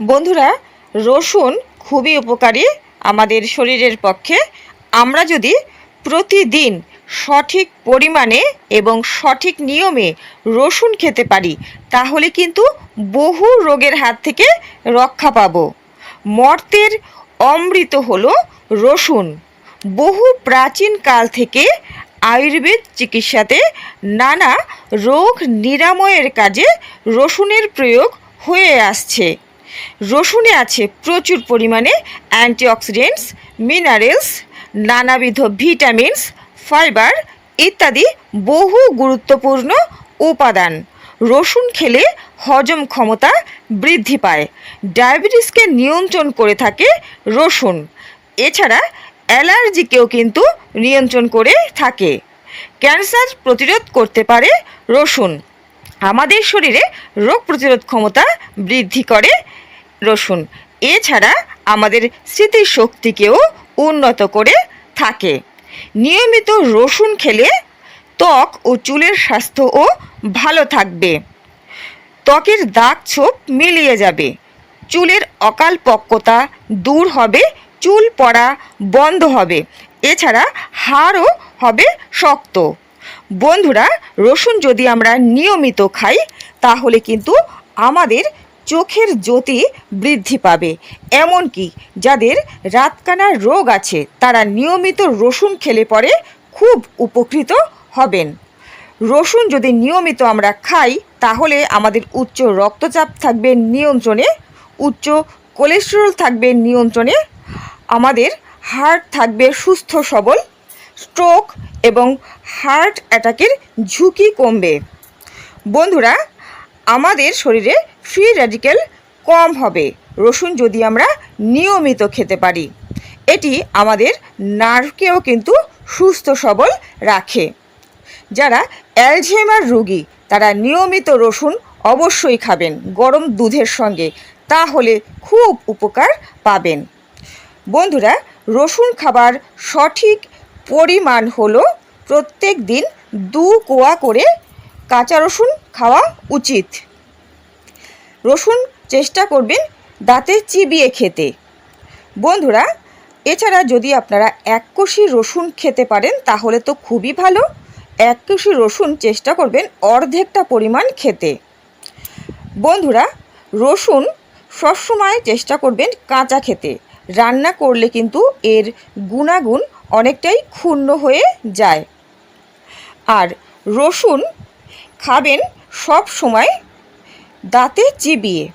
বন্ধুরা, রসুন খুবই উপকারী আমাদের শরীরের পক্ষে। আমরা যদি প্রতিদিন সঠিক পরিমাণে এবং সঠিক নিয়মে রসুন খেতে পারি, তাহলে কিন্তু বহু রোগের হাত থেকে রক্ষা পাব। মর্তের অমৃত হলো রসুন। বহু প্রাচীন কাল থেকে আয়ুর্বেদ চিকিৎসাতে নানা রোগ নিরাময়ের কাজে রসুনের প্রয়োগ হয়ে আসছে। রসুনে আছে প্রচুর পরিমাণে অ্যান্টিঅক্সিডেন্টস, মিনারেলস, নানাবিধ ভিটামিনস, ফাইবার ইত্যাদি বহু গুরুত্বপূর্ণ উপাদান। রসুন খেলে হজম ক্ষমতা বৃদ্ধি পায়। ডায়াবেটিসকে নিয়ন্ত্রণ করে থাকে রসুন। এছাড়া অ্যালার্জিকেও কিন্তু নিয়ন্ত্রণ করে থাকে। ক্যান্সার প্রতিরোধ করতে পারে রসুন। আমাদের শরীরে রোগ প্রতিরোধ ক্ষমতা বৃদ্ধি করে রসুন। এছাড়া আমাদের স্মৃতিশক্তিকেও উন্নত করে থাকে। নিয়মিত রসুন খেলে ত্বক ও চুলের স্বাস্থ্যও ভালো থাকবে। ত্বকের দাগ ছোপ মিলিয়ে যাবে। চুলের অকাল পক্কতা দূর হবে, চুল পড়া বন্ধ হবে। এছাড়া হাড়ও হবে শক্ত। বন্ধুরা, রসুন যদি আমরা নিয়মিত খাই, তাহলে কিন্তু আমাদের চোখের জ্যোতি বৃদ্ধি পাবে। এমনকি যাদের রাতকানার রোগ আছে, তারা নিয়মিত রসুন খেলে পরে খুব উপকৃত হবেন। রসুন যদি নিয়মিত আমরা খাই, তাহলে আমাদের উচ্চ রক্তচাপ থাকবে নিয়ন্ত্রণে, উচ্চ কোলেস্টেরল থাকবে নিয়ন্ত্রণে, আমাদের হার্ট থাকবে সুস্থ সবল, স্ট্রোক এবং হার্ট অ্যাটাকের ঝুঁকি কমবে। বন্ধুরা আমাদের শরীরে ফ্রি র্যাডিক্যাল কম হবে। রসুন যদি আমরা নিয়মিত খেতে পারি, এটি আমাদের নার্ভকেও কিন্তু সুস্থ সবল রাখে। যারা অ্যালঝেমার রোগী, তারা নিয়মিত রসুন অবশ্যই খাবেন গরম দুধের সঙ্গে, তাহলে খুব উপকার পাবেন। বন্ধুরা, রসুন খাবার সঠিক পরিমাণ হলো প্রত্যেক দিন দু কোয়া করে কাঁচা রসুন খাওয়া উচিত। রসুন চেষ্টা করবেন দাঁতে চিবিয়ে খেতে। বন্ধুরা, এছাড়া যদি আপনারা এক কষি রসুন খেতে পারেন, তাহলে তো খুবই ভালো। এক কষি রসুন চেষ্টা করবেন অর্ধেকটা পরিমাণ খেতে। বন্ধুরা, রসুন সবসময় চেষ্টা করবেন কাঁচা খেতে। রান্না করলে কিন্তু এর গুণাগুণ অনেকটাই ক্ষুণ্ণ হয়ে যায়। আর রসুন খাবেন সব সময় দাঁতে চিবিয়ে।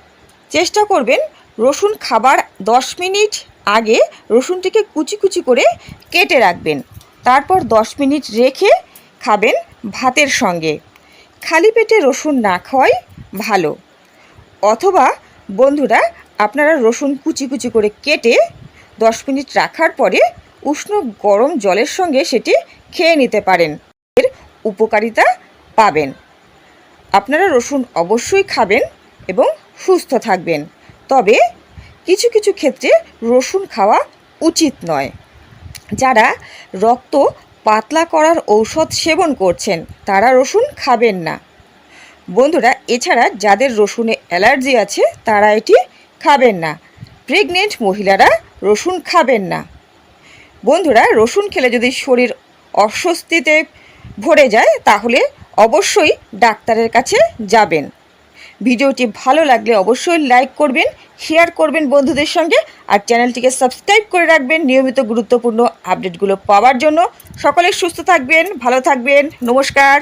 চেষ্টা করবেন রসুন খাবার দশ মিনিট আগে রসুনটিকে কুচি কুচি করে কেটে রাখবেন। তারপর দশ মিনিট রেখে খাবেন ভাতের সঙ্গে। খালি পেটে রসুন না খাওয়াই ভালো। অথবা বন্ধুরা, আপনারা রসুন কুচি কুচি করে কেটে দশ মিনিট রাখার পরে উষ্ণ গরম জলের সঙ্গে সেটি খেয়ে নিতে পারেন। এর উপকারিতা পাবেন। আপনারা রসুন অবশ্যই খাবেন এবং সুস্থ থাকবেন। তবে কিছু কিছু ক্ষেত্রে রসুন খাওয়া উচিত নয়। যারা রক্ত পাতলা করার ঔষধ সেবন করছেন, তারা রসুন খাবেন না। বন্ধুরা, এছাড়া যাদের রসুনে অ্যালার্জি আছে, তারা এটি খাবেন না। প্রেগনেন্ট মহিলারা রসুন খাবেন না। বন্ধুরা, রসুন খেলে যদি শরীর অস্বস্তিতে ভরে যায়, তাহলে অবশ্যই ডাক্তারের কাছে যাবেন। ভিডিওটি ভালো লাগলে অবশ্যই লাইক করবেন শেয়ার করবেন বন্ধুদের সঙ্গে, আর চ্যানেলটিকে সাবস্ক্রাইব করে রাখবেন নিয়মিত গুরুত্বপূর্ণ আপডেটগুলো পাওয়ার জন্য। সকলে সুস্থ থাকবেন, ভালো থাকবেন, নমস্কার।